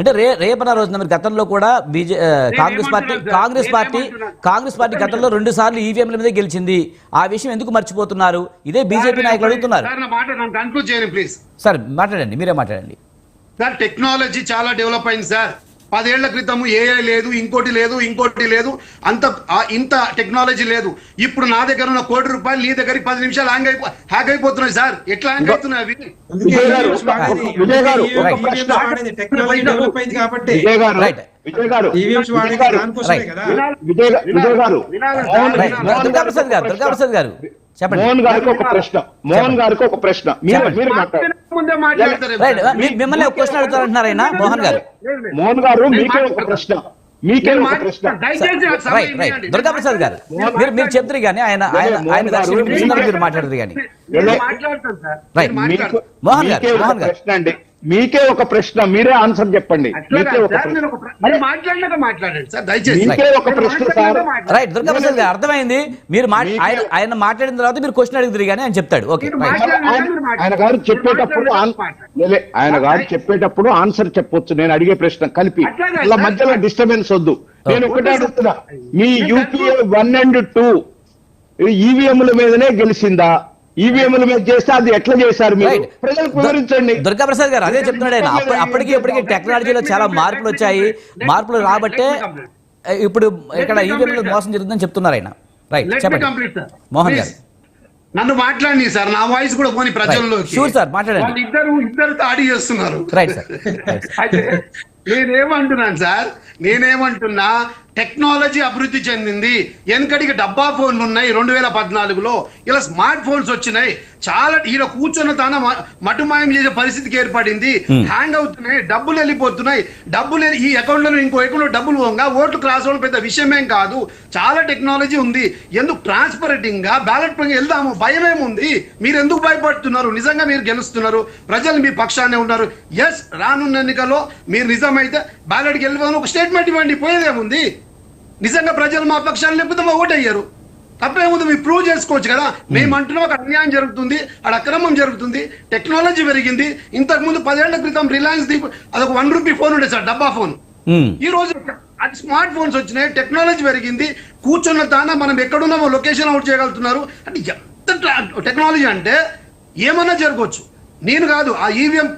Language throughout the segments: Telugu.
అంటే రే రేపన రోజున మీరు గతంలో కూడా బీజే Congress party? Congress party? Congress party గతంలో రెండు సార్లు ఈవీఎంల మీద గెలిచింది. ఆ విషయం ఎందుకు మర్చిపోతున్నారు? ఇదే బీజేపీ నాయకులు అడుగుతున్నారు. సార్ మాట్లాడండి మీరే మాట్లాడండి. సార్ టెక్నాలజీ చాలా డెవలప్ అయింది సార్. పదేళ్ళ క్రితము ఏఐ లేదు ఇంకోటి లేదు ఇంకోటి లేదు అంత ఇంత టెక్నాలజీ లేదు. ఇప్పుడు నా దగ్గర ఉన్న కోటి రూపాయలు నీ దగ్గరికి పది నిమిషాలు హ్యాంగ్ అయిపో హ్యాక్ అయిపోతున్నాయి సార్. ఎట్లా హ్యాంగ్ అవుతున్నాయి అవి? విజయ్ గారు, ప్రశ్న. చెప్పండి. మోహన్ గారికి ఒక ప్రశ్న. మోహన్ గారికి ఒక ప్రశ్న. మీరు మిమ్మల్ని ఒక క్వశ్చన్ అడుగుతారంటున్నారు ఆయన మోహన్ గారు. మోహన్ గారు మీకే ఒక ప్రశ్న. మీకే ఒక ప్రశ్న. Right right. ఇవ్వండి. దుర్గాప్రసాద్ గారు మీరు మీరు చెప్తారు కానీ ఆయన ఆయన ఆయన మీరు మాట్లాడదు కానీ. నేను మాట్లాడతాను సార్. రైట్. నేను మీకు మాట్లాడతాను. మోహన్ గారు, మోహన్ గారు. ప్రశ్న అండి. మీకే ఒక ప్రశ్న మీరే ఆన్సర్ చెప్పండి. మీకే ఒక ప్రశ్న. ప్ర- మీరు మాట్లాడినాక మాట్లాడండి సార్ దయచేసి. మీకే ఒక ప్రశ్న మీరు సార్. మాట్లాడినాక మాట్లాడండి. రైట్ దుర్గాప్రసాద్ గారు అర్థమైంది. మీరు ఆయన మాట్లాడిన తర్వాత మీరు క్వశ్చన్ అడుగుతారు కానీ ఆయన చెప్తాడు. ఓకే. ఆయన గారు చెప్పేటప్పుడు ఆయన గారు చెప్పేటప్పుడు ఆన్సర్ చెప్పొచ్చు. నేను అడిగే ప్రశ్న కలిపి. ఇలా. మధ్యలో డిస్టర్బెన్స్ వద్దు. నేను ఒకటే అడుగుతున్నా. మీ యూపీఏ వన్ అండ్ టూ ఈవీఎంల మీదనే గెలిచిందా? ఈవీఎంల మీద చేస్తే అది ఎట్లా చేశారు మీరు? రైట్ ప్రజలకు వివరించండి. దుర్గాప్రసాద్ గారు అదే చెప్తున్నాడు ఆయన. అప్పటికి ఇప్పటికి టెక్నాలజీలో చాలా మార్పులు వచ్చాయి. మార్పులు రాబట్టే ఇప్పుడు ఇక్కడ ఈవీఎంలో మోసం జరుగుతుందని చెప్తున్నారు ఆయన. రైట్ చెప్పండి. మోహన్. గారు. నన్ను మాట్లాడి సార్ నా వాయిస్ కూడా పోని ప్రజల్లోకి. Sure, sir. మాట్లాడండి. వాళ్ళు ఇద్దరు ఇద్దరు తాడి చేస్తున్నారు రైట్ సార్ అయితే నేనేమంటున్నాను సార్ నేనేమంటున్నా? టెక్నాలజీ అభివృద్ధి చెందింది. వెనకడికి డబ్బా ఫోన్లు ఉన్నాయి రెండు వేల పద్నాలుగులో. ఇలా స్మార్ట్ ఫోన్స్ వచ్చినాయి. చాలా ఈయన కూర్చున్న తాన మటుమాయం చేసే పరిస్థితికి ఏర్పడింది. హ్యాంగ్ అవుతున్నాయి. డబ్బులు వెళ్ళిపోతున్నాయి. డబ్బులు ఈ అకౌంట్లో ఇంకో అకౌంట్లో డబ్బులు పోగా ఓట్లు క్రాస్ అవ్వడం పెద్ద విషయమేం కాదు. చాలా టెక్నాలజీ ఉంది. ఎందుకు ట్రాన్స్పరెంటింగ్గా బ్యాలెట్ పరంగా వెళ్దాము. భయం ఏముంది మీరు ఎందుకు భయపడుతున్నారు? నిజంగా మీరు గెలుస్తున్నారు. ప్రజలు మీ పక్షానే ఉన్నారు. ఎస్ రానున్న ఎన్నికల్లో మీరు నిజమైతే బ్యాలెట్కి వెళ్ళిపోయిన ఒక స్టేట్మెంట్ ఇవ్వండి. పోయేదేముంది? నిజంగా ప్రజలు మా పక్షాన్ని లేకపోతే మా ఓటు అయ్యారు తప్పేముంది మీరు ప్రూవ్ చేసుకోవచ్చు కదా. మేము అంటున్నాం ఒక అన్యాయం జరుగుతుంది అక్కడ అక్రమం జరుగుతుంది టెక్నాలజీ పెరిగింది. ఇంతకు ముందు పదేళ్ళ క్రితం రిలయన్స్ దీప్ అదొక వన్ రూపీ ఫోన్ ఉండే సార్ డబ్బా ఫోన్ మ్మ్. ఈ రోజు అది స్మార్ట్ ఫోన్స్ వచ్చినాయి టెక్నాలజీ పెరిగింది కూర్చున్న తాన మనం ఎక్కడున్నామో లొకేషన్ అవుట్ చేయగలుగుతున్నారు. అంటే ఎంత టెక్నాలజీ అంటే ఏమన్నా జరగవచ్చు. నేను కాదు ఆ ఈవీఎం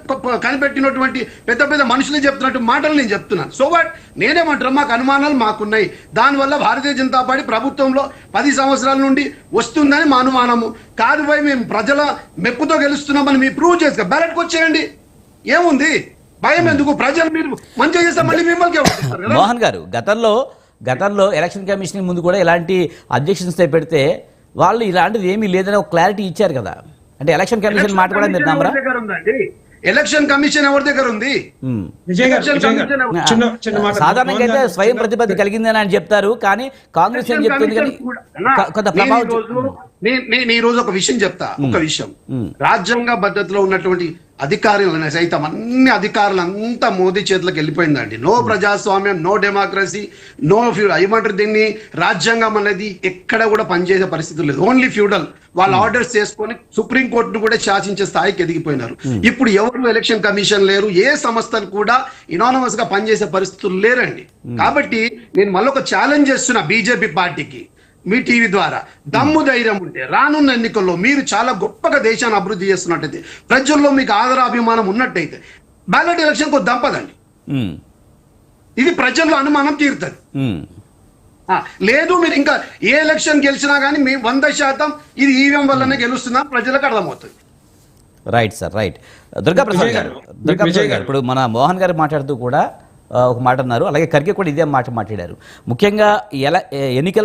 కనిపెట్టినటువంటి పెద్ద పెద్ద మనుషులే చెప్తున్నట్టు మాటలు నేను చెప్తున్నాను సో వాట్ నేనేమంటారు మాకు అనుమానాలు మాకున్నాయి. దానివల్ల భారతీయ జనతా పార్టీ ప్రభుత్వంలో పది సంవత్సరాల నుండి వస్తుందని మా అనుమానము. కాదు పోయి మేము ప్రజల మెప్పుతో గెలుస్తున్నామని మీరు ప్రూవ్ చేసుకో బ్యాలెట్కి వచ్చేయండి ఏముంది? భయం ఎందుకు? ప్రజలు మీరు మంచిగా చేస్తే మళ్ళీ మిమ్మల్ని? మోహన్ గారు గతంలో గతంలో ఎలక్షన్ కమిషన్ ముందు కూడా ఇలాంటి అబ్జెక్షన్స్ పెడితే వాళ్ళు ఇలాంటిది ఏమీ లేదని ఒక క్లారిటీ ఇచ్చారు కదా. అంటే ఎలక్షన్ కమిషన్ మాట కూడా మీరు నమ్మరా ఎవరి దగ్గర ఉందండి? ఎలక్షన్ కమిషన్ ఎవరి దగ్గర ఉంది? సాధారణంగా అయితే స్వయం ప్రతిపత్తి కలిగిందని అని చెప్తారు కానీ కాంగ్రెస్ ఏం చెప్తుంది కొంత నేను ఈ రోజు- ఒక విషయం చెప్తా ఒక విషయం. రాజ్యాంగ పద్ధతిలో ఉన్నటువంటి అధికారులు సైతం అన్ని అధికారులు అంతా మోదీ చేతులకు వెళ్ళిపోయిందండి. నో ప్రజాస్వామ్యం నో డెమోక్రసీ నో ఫ్యూడల్ ఏమంటారు దీన్ని? రాజ్యాంగం అనేది ఎక్కడ కూడా పనిచేసే పరిస్థితి లేదు. ఓన్లీ ఫ్యూడల్ వాళ్ళు ఆర్డర్స్ చేసుకొని సుప్రీం కోర్టును కూడా శాసించే స్థాయికి ఎదిగిపోయినారు. ఇప్పుడు ఎవరు ఎలక్షన్ కమిషన్ లేరు ఏ సంస్థలు కూడా ఇనానమస్గా పనిచేసే పరిస్థితులు లేరండి. కాబట్టి నేను మళ్ళీ ఒక ఛాలెంజ్ చేస్తున్నా బీజేపీ పార్టీకి మీ టీవీ ద్వారా. దమ్ము ధైర్యం ఉంటే రానున్న ఎన్నికల్లో మీరు చాలా గొప్పగా దేశాన్ని అభివృద్ధి చేస్తున్నట్టయితే ప్రజల్లో మీకు ఆదరాభిమానం ఉన్నట్టయితే బ్యాలెట్ ఎలక్షన్కు దంపదండి. ఇది ప్రజల్లో అనుమానం తీరుతుంది. లేదు మీరు ఇంకా ఏ ఎలక్షన్ గెలిచినా కానీ మీ వంద శాతం ఇది ఈవీఎం వల్లనే గెలుస్తున్నా ప్రజలకు అర్థమవుతుంది. Right sir right Durga Prasad గారు దుర్గా ప్రసాద్ గారు. ఇప్పుడు మన మోహన్ గారు మాట్లాడుతూ కూడా ఒక మాట అన్నారు. అలాగే ఖర్గే కూడా ఇదే మాట మాట్లాడారు. ముఖ్యంగా ఎల ఎన్నికల